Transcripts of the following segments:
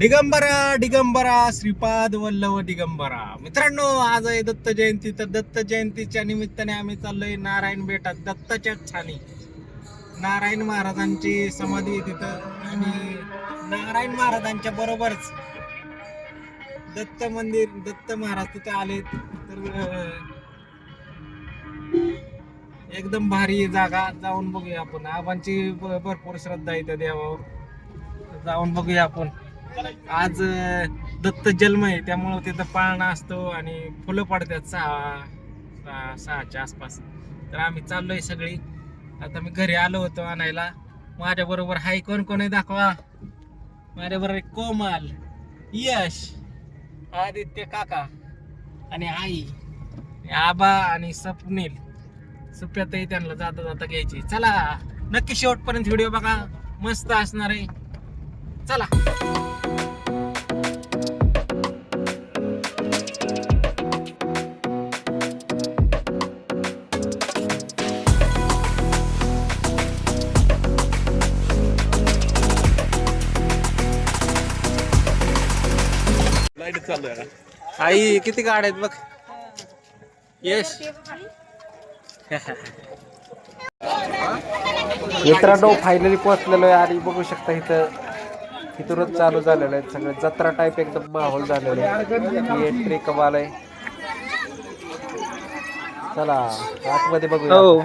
दिगंबरा दिगंबरा श्रीपाद वल्लभ दिगंबरा. मित्रांनो आज आहे दत्त जयंती. तर दत्त जयंतीच्या निमित्ताने आम्ही चाललोय नारायण बेटात दत्ताच्या छानी. नारायण महाराजांची समाधी आहे तिथं. आणि नारायण महाराजांच्या बरोबरच दत्त मंदिर दत्त महाराज तिथे आलेत. तर एकदम भारी जागा. जाऊन बघूया आपण. आबांची भरपूर श्रद्धा आहे त्या देवावर. जाऊन बघूया आपण. आज दत्त जन्म आहे त्यामुळं तिथं पाळणा असतो आणि फुलं पडतात सहा सहा सहाच्या आसपास. तर आम्ही चाललोय सगळी. आता मी घरी आलो होतो आणायला. माझ्या बरोबर हाय कोण कोण आहे दाखवा. माझ्या बरोबर कोमल यश आदित्य काका आणि आई आबा आणि स्वप्नील सुप्यातही त्यांना जाता जाता घ्यायची. चला नक्की शेवटपर्यंत व्हिडिओ बघा. मस्त असणार आहे. चला. आई किती गाड्या आहेत बघ. यश. मित्रांनो फायनली पोहोचलेलो आहे आणि बघू शकता इथं इथूनच चालू झालेलं आहे. सगळं जत्रा टाईप एकदम माहोल झालेला आहे. एंट्री कमाल आहे. चला आतमध्ये बघूया. हो.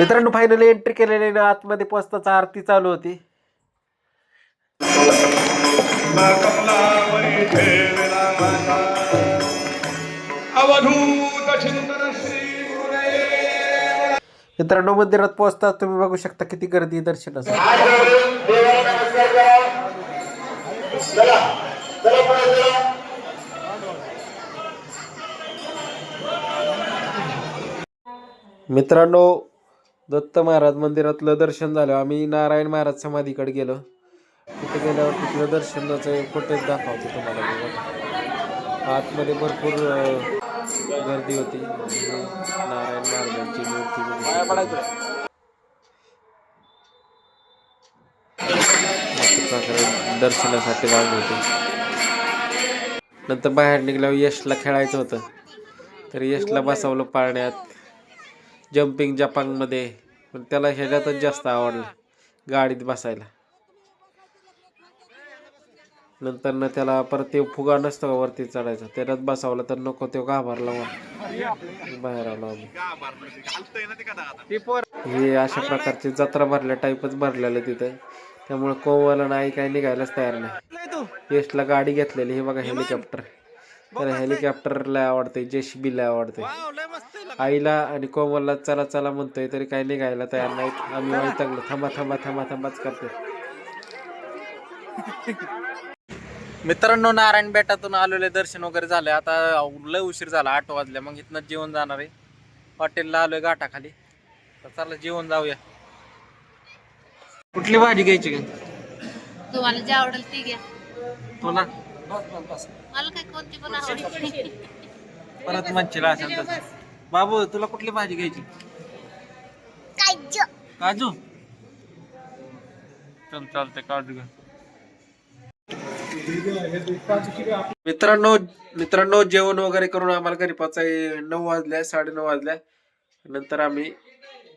मित्रांनो फायनली एंट्री केलेली ना आतमध्ये पोचताच आरती चालू होती. मित्रांनो मंदिरात पोहोचता तुम्ही बघू शकता किती गर्दी दर्शन मित्रांनो दत्त महाराज मंदिरातलं दर्शन झालं. आम्ही नारायण महाराज समाधीकडे गेलो. तिथे गेल्यावर तिथलं दर्शनाचं फुटेज दाखवतो तुम्हाला. बघा. आतमध्ये भरपूर गर्दी होती. नारायण महाराजांची मूर्ती प्रकारे दर्शनासाठी रांग होती. नंतर बाहेर निघल्यावर यशला खेळायचं होतं. तर यशला बसवलं पाळण्यात. जम्पिंग जपांगमध्ये पण त्याला ह्याच्यातच जास्त आवडलं. गाडीत बसायला. नंतर ना त्याला परत ते फुगा नसतो का वरती चढायचा? त्याच्यात बसावलं तर नको तो घाबरला बाहेर आलो आम्ही. हे अशा प्रकारची जत्रा भरल्या टाईपच भरलेलं तिथं. त्यामुळे कोवाला नाही काही निघायलाच तयार नाही. यशला गाडी घेतलेली हे बघा हेलिकॉप्टर त्याला हेलिकॉप्टरला आवडते जेसीबीला आवडते आईला आणि कोमलला चला चला म्हणतोय तरी काही निघायला तयार नाहीत. आम्ही वैतागलो. थांबा थांबा थांबा थांबाच करतो. मित्रांनो नारायण बेटातून आलेले दर्शन वगैरे झाले. आता लय उशीर झाला आठ वाजले. मग इथनं जेवण जाणार आहे. हॉटेलला आलोय गाठाखाली तर चला जेवण जाऊया. कुठली भाजी घ्यायची का तुम्हाला जे आवडेल ती घ्या. तुला? मला काय कोणती पण आवडते परत म्हणशील असेल तर. बाबू तुला कुठली भाजी घ्यायची? काजू. चल चालते काजू घ्या मित्रांनो मित्रांनो जेवण वगैरे करून आम्हाला घरी पोचाय नऊ वाजल्या साडे नऊ वाजल्या नंतर आम्ही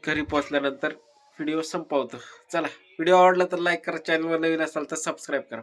घरी पोचल्यानंतर व्हिडिओ संपवतो. चला व्हिडिओ आवडला तर लाईक करा चॅनलवर नवीन असाल तर सबस्क्राईब करा.